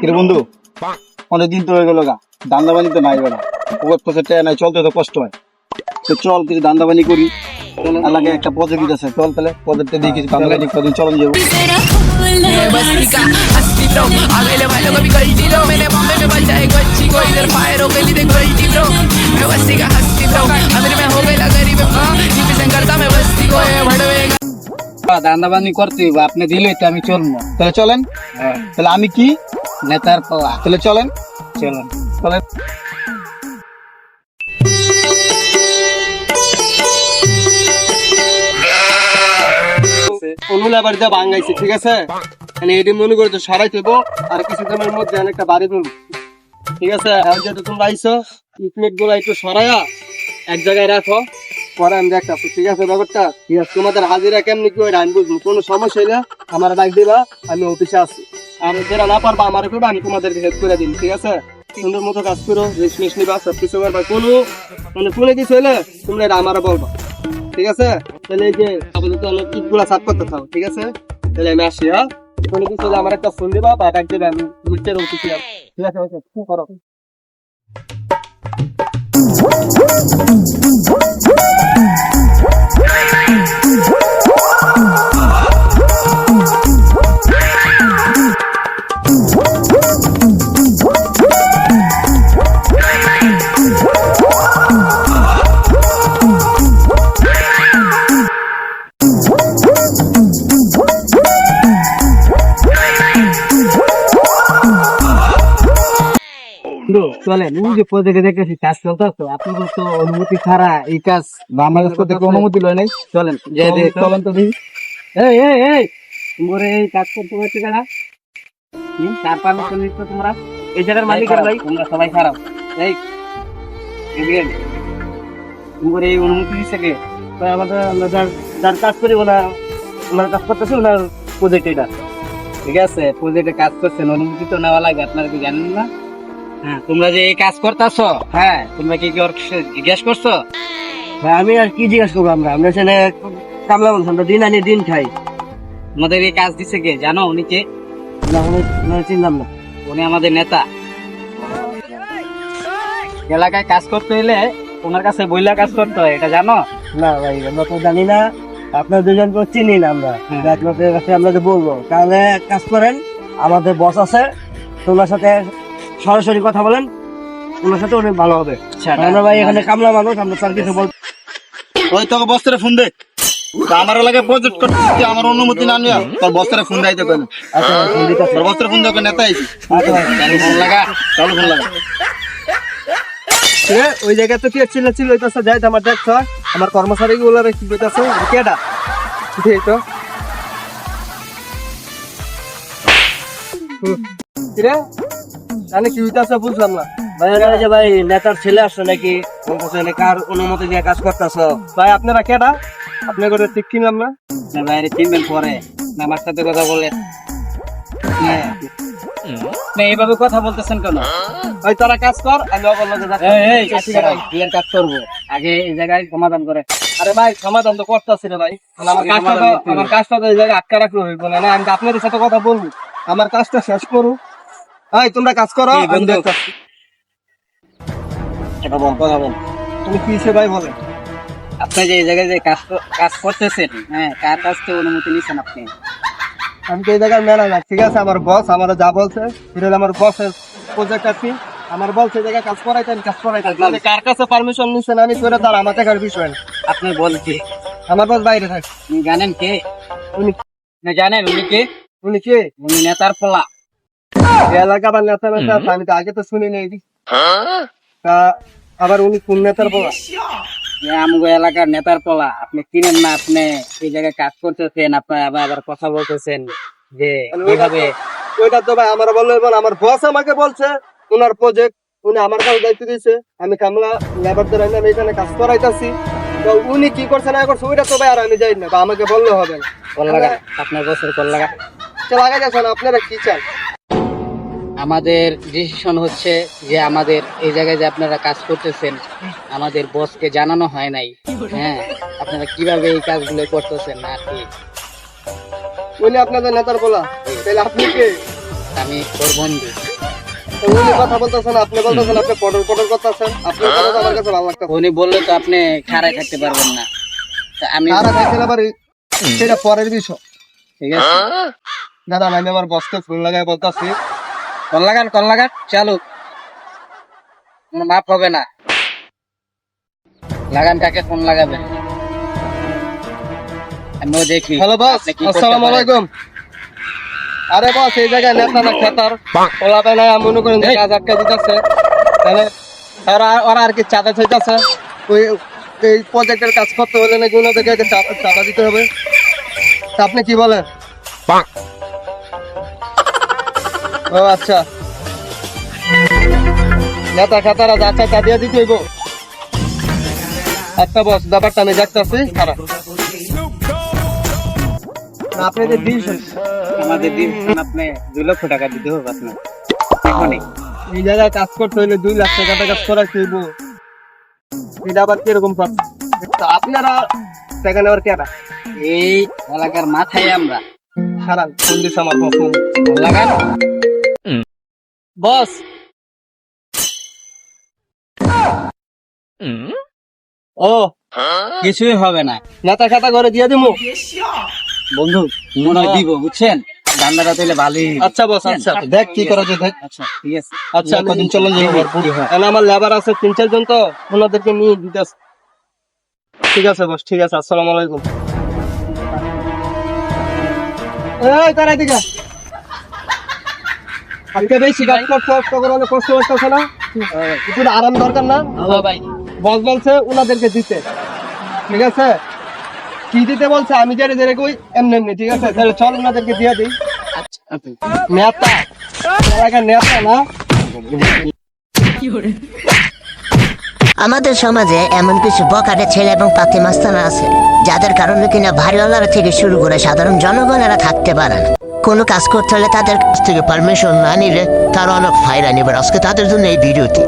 কিরে বন্ধু? অনেকদিন তো হয়ে গেল গা। দান্দা বানি তো নাই বেড়া। নাই চলতে তো কষ্ট হয়। তো চল কিছু দান্দা বানি করি একটা পদ্ধতি আছে চল তাহলে। পদ্ধতি দিয়ে কিছু ঠিক কদিন চলন যাব। দান্দাবানি করতে আপনি দিলে আমি চলবো। তাহলে চলেন। হ্যাঁ। তাহলে আমি কি? নেতার পাওয়া। তাহলে চলেন। চলুন। চলেন। অনুলা বাড়িতে ভাঙ্গাইছে ঠিক আছে? মানে এটি মনে করে তো সরাই দেবো আর মধ্যে অনেকটা বাড়ি তুলবো ঠিক আছে? যেহেতু তোমরা আইসো ইটমিটগুলো একটু সরাইয়া এক জায়গায় রাখো পরে আমি দেখতেছি ঠিক আছে ব্যাপারটা? ঠিক আছে তোমাদের হাজিরা কেমনি কি হয় আমি বুঝব কোনো সমস্যা হইলে আমার ডাক দিবা আমি অফিসে আছি। আর যারা না পারবা, আমার করবে আমি তোমাদেরকে হেল্প করে দিন ঠিক আছে? সুন্দর মতো কাজ করো রেস্ট মিস নিবা সব কিছু করবা কোনো? মানে কোনো কিছু হইলে তোমরা এটা আমার বলবা, ঠিক আছে? তাহলে এই যে আপাতত অনেক ইটগুলা সাফ করতে থাকো ঠিক আছে? তাহলে আমি আসি হ্যাঁ? কোনো কিছু হলে আমার একটা ফোন দিবা বা ডাক আমি বুঝতে অফিসে ঠিক আছে ওকে করো? ওই যে প্রজেক্টে দেখেছি কাজ চলতে তো আপনাদের তো অনুমতি ছাড়া এই কাজ করতে কোনো অনুমতি লয় নাই। চলেন চলেন, তো দেখি। এই এই এই তোমরা এই কাজ করতে পারছ কেনা চার পাঁচ বছর নিচ্ছ তোমরা। এই জায়গার মালিকের ভাই তোমরা সবাই খারাপ। এই। তোমরা এই অনুমতি দিচ্ছে কে? আমাদের আমরা যার যার কাজ করি ওনা ওনার কাজ করতেছি ওনার প্রজেক্ট এটা। ঠিক আছে প্রজেক্টে কাজ করছেন অনুমতি তো নেওয়া লাগে আপনারা কি জানেন না? হ্যাঁ তোমরা যে এই কাজ করতেছ হ্যাঁ তোমরা কি কি ওর জিজ্ঞেস করছ? ভাই আমি আর কি জিজ্ঞাসা করব আমরা? আমরা সেখানে কামলা বলছি আমরা দিন আনি দিন খাই। আমাদের এই কাজ দিচ্ছে কে? জানো উনি কে? না উনি- চিনলাম না। উনি আমাদের নেতা। এলাকায় কাজ করতে হলে ওনার কাছে বইলা কাজ করতে হয় এটা জানো? না ভাই আমরা তো জানি না। আপনার দুজন তো চিনি না আমরা। হ্যাঁ। আপনাদের কাছে আমরা যে বলব তাহলে কাজ করেন আমাদের বস আছে তোমার সাথে সরাসরি কথা বলেন ওনার সাথে অনেক ভালো হবে। আচ্ছা, আমরা ভাই এখানে কামলা মানুষ আমরা তার কিছু বল ওই তোকে বস্তারে ফোন দে। আমার এলাকায় প্রজেক্ট করতে আমার অনুমতি না নিয়ে তোর বস্তারে ফোন দিতে কেন আচ্ছা ফোন দিতে তোর বস্তারে ফোন দেবে নেতা আইছি আচ্ছা ফোন লাগা চালু ফোন লাগা। ওই জায়গাতে কি চিল্লা চিল্লা হইতাছে যাই আমার দেখছ আমার কর্মচারী গুলো কি কইতাছে কেডা? এই তো কিরে? জানি কি হইতাছে বুঝলাম না। ভাই যে ভাই নেতার ছেলে আসছে নাকি? বলতেছে কার অনুমতি দিয়ে কাজ করতেছ? ভাই আপনারা কেডা? আপনার করে ঠিক কিনলাম না না বাইরে চিনবেন পরে। আমার সাথে কথা বলে। হ্যাঁ। এইভাবে কথা বলতেছেন কেন? ভাই তোরা কাজ কর আমি অবল লগে যাচ্ছি। এই, এই, কাজ করব? আগে এই জায়গায় সমাধান করে। আরে ভাই সমাধান তো করতেছি রে ভাই। আমার কাজটা তো আমার কাজটা তো এই জায়গায় আটকা রাখলে হইব না না আমি আপনাদের সাথে কথা বলব। আমার কাজটা শেষ করু ভাই তোমরা কাজ করো তুমি কি হিসেবে ভাই আপনি যে জায়গায় যে কাজ কাজ করতেছেন হ্যাঁ কার কাছ থেকে অনুমতি নিচ্ছেন আপনি? আমি তো এই জায়গায় ম্যানেজার ঠিক আছে? আমার বস আমার যা বলছে আমার বসের প্রজেক্ট আছে আমার বলছে এই জায়গায় কাজ করাইতেন কাজ করাইতেন। কার কাছে পারমিশন নিচ্ছেন আমি করে তার আমার দেখার বিষয়। না। আপনি বলছি আমার বস বাইরে থাকে। জানেন কে? উনি জানেন উনি কে? উনি কে? উনি নেতার পোলা। এই এলাকা বা নেতা নেতা আমি তো আগে তো শুনি নাই তা আবার উনি কোন নেতার আমগো এলাকার নেতার পোলা আপনি চিনেন না আপনি? এই জায়গায় কাজ করতেছেন আপনি আবার আবার কথা বলতেছেন যে কীভাবে ওইটা তো ভাই আমার বলল এবং আমার বস আমাকে বলছে ওনার প্রজেক্ট উনি আমার কাছে দায়িত্ব দিয়েছে আমি কামলা লেবারদের আইনে আমি এখানে কাজ করাইতাছি। তো উনি কি করছে না করছে ওইটা তো ভাই আর আমি যাই না বা আমাকে বললে হবে না। কল লাগা আপনার বছর কল লাগা। চল আগে যাচ্ছেন আপনারা কি চান? আমাদের ডিসিশন হচ্ছে যে আমাদের এই জায়গায় যে আপনারা কাজ করতেছেন আমাদের বসকে জানানো হয় নাই। হ্যাঁ আপনারা কীভাবে এই কাজগুলো করতেছেন আর কি উনি আপনাদের নেতার বলা। তাহলে আপনি কে? আমি বন্ধু। উনি কথা বলতেছেন আপনি বলতেছেন আপনি পটর পটর করতেছেন। আপনার কথা তো আমার কাছে ভালো লাগতেছে। উনি বললে তো আপনি খাড়ায় থাকতে পারবেন না। তা আমি আর দেখেন আবার সেটা পরের বিষয়। ঠিক আছে। দাদা আমি আমার বসকে ফোন লাগাই বলতেছি। কল লাগান কল লাগান চালু মাপ হবে না। লাগান কাকে ফোন লাগাবেন আমিও দেখি। হ্যালো বস আসসালামু আলাইকুম। আরে বস এই জায়গায় নেতা না খেতার। ওলা পায় না মনে করেন কাজ আটকে দিতেছে। তাহলে ওরা ওরা আর কি চাঁদা চাইতেছে? ওই এই প্রজেক্টের কাজ করতে হলে নাকি ওনাদেরকে চাঁদা দিতে হবে। তা আপনি কি বলেন? ও আচ্ছা। নেতা খেতারা যা চাই তা দিয়ে দিতে হইব। আচ্ছা বস ব্যাপারটা আমি দেখতেছি খারাপ। আপনি যে দিন আমাদের দিন আপনি দুই লক্ষ টাকা দিতে হবে আপনার। এখনই। এই জায়গায় কাজ করতে হইলে দুই লাখ টাকা এটা আবার কীরকম আপনারা টাকা নেওয়ার কেনা এই এলাকার মাথায় আমরা। লাগান? বস। ও কিছুই হবে না। নেতা খাতা করে দিয়ে দিমু। বন্ধু মনে হয় দিব বুঝছেন? তাহলে ভালোই আচ্ছা বস আচ্ছা দেখ কি করা যায় দেখ। আচ্ছা ঠিক আছে। আচ্ছা কদিন চলে যাব হ্যাঁ। আমার লেবার আছে তিন চারজন তো ওনাদেরকে নিয়ে দিতে ঠিক আছে বস ঠিক আছে আসসালামু আলাইকুম। এই তারা দিকে আজকে বেশি কাজ করছ কষ্ট করে অনেক কষ্ট করতেছে না। একটু আরাম দরকার না। হ্যাঁ ভাই। বস বলছে ওনাদেরকে দিতে। ঠিক আছে? কি দিতে বলছে? আমি কই এমনি এমনি ঠিক আছে? তাহলে চল ওনাদেরকে দিয়ে দিই। আচ্ছা নেতা। নেতা না? আমাদের সমাজে এমন কিছু বকাটে ছেলে এবং পাতি মাস্তানা আছে যাদের কারণে কিনা ভারীওয়ালারা থেকে শুরু করে সাধারণ জনগণেরা থাকতে পারে না। কোনো কাজ করতে হলে তাদের কাছ থেকে পারমিশন না নিলে তারা অনেক ফায়রা নেবে। আজকে তাদের জন্য এই ভিডিওটি।